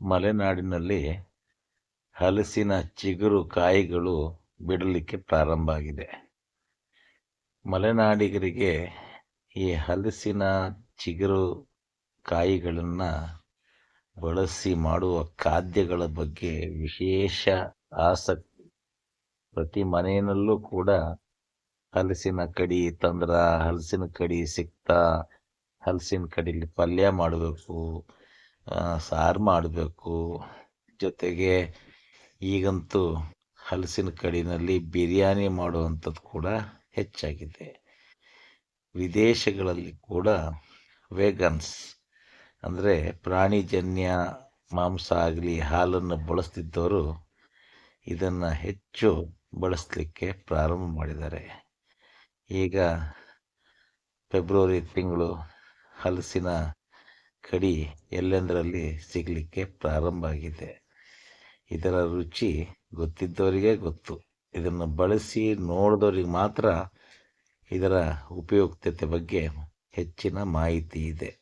ಮಲೆನಾಡಿನಲ್ಲಿ ಹಲಸಿನ ಚಿಗುರು ಕಾಯಿಗಳು ಬಿಡಲಿಕ್ಕೆ ಪ್ರಾರಂಭ ಆಗಿದೆ ಮಲೆನಾಡಿಗರಿಗೆ ಈ ಹಲಸಿನ ಚಿಗುರು ಕಾಯಿಗಳನ್ನು ಬಳಸಿ ಮಾಡುವ ಖಾದ್ಯಗಳ ಬಗ್ಗೆ ವಿಶೇಷ ಆಸಕ್ತಿ. ಪ್ರತಿ ಮನೆಯಲ್ಲೂ ಕೂಡ ಹಲಸಿನ ಕಡಿ ತಂದ್ರ, ಹಲಸಿನ ಕಡಿ ಸಿಕ್ತಾ ಹಲಸಿನ ಕಡಿಲಿ ಪಲ್ಯ ಮಾಡಬೇಕು ಸಾರು ಮಾಡಬೇಕು. ಜೊತೆಗೆ ಈಗಂತೂ ಹಲಸಿನ ಕಡಿನಲ್ಲಿ ಬಿರಿಯಾನಿ ಮಾಡುವಂಥದ್ದು ಕೂಡ ಹೆಚ್ಚಾಗಿದೆ. ವಿದೇಶಗಳಲ್ಲಿ ಕೂಡ ವೇಗನ್ಸ್ ಅಂದರೆ ಪ್ರಾಣಿಜನ್ಯ ಮಾಂಸ ಆಗಲಿ ಹಾಲನ್ನು ಬಳಸ್ತಿದ್ದವರು ಇದನ್ನು ಹೆಚ್ಚು ಬಳಸಲಿಕ್ಕೆ ಪ್ರಾರಂಭ ಮಾಡಿದ್ದಾರೆ. ಈಗ ಫೆಬ್ರವರಿ ತಿಂಗಳು ಹಲಸಿನ ಕಡಿ ಎಲ್ಲೆಂದರಲ್ಲಿ ಸಿಗಲಿಕ್ಕೆ ಪ್ರಾರಂಭ ಆಗಿದೆ. ಇದರ ರುಚಿ ಗೊತ್ತಿದ್ದವರಿಗೆ ಗೊತ್ತು. ಇದನ್ನು ಬಳಸಿ ನೋಡಿದವ್ರಿಗೆ ಮಾತ್ರ ಇದರ ಉಪಯುಕ್ತತೆ ಬಗ್ಗೆ ಹೆಚ್ಚಿನ ಮಾಹಿತಿ ಇದೆ.